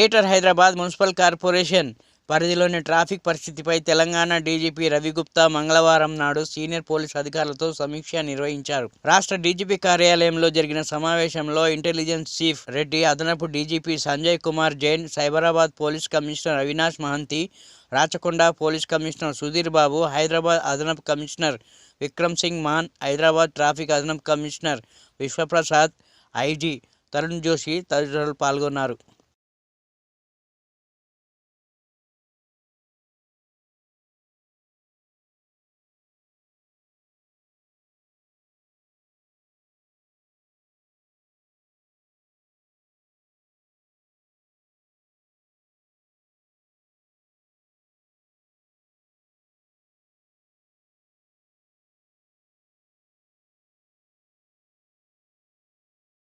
Greater Hyderabad municipal corporation పరిధిలోని traffic పరిస్థితిపై Telangana DGP Ravi Gupta మంగళవారం నాడు సీనియర్ పోలీస్ అధికారులతో సమీక్ష నిర్వహించారు. రాష్ట్ర డీజీపీ కార్యాలయంలో జరిగిన సమావేశంలో ఇంటెలిజెన్స్ చీఫ్ రెడ్డి అదనపు DGP Sanjay Kumar Jain Cyberabad police commissioner Avinash Mohanty Rachakonda police commissioner Sudhir Babu Hyderabad అదనపు కమిషనర్ విక్రమ్ సింగ్ మాన్ హైదరాబాద్ ట్రాఫిక్ అదనపు కమిషనర్ విశ్వప్రసాద్ ఐజీ తరుణ్ జోషి తదితరులు పాల్గొన్నారు.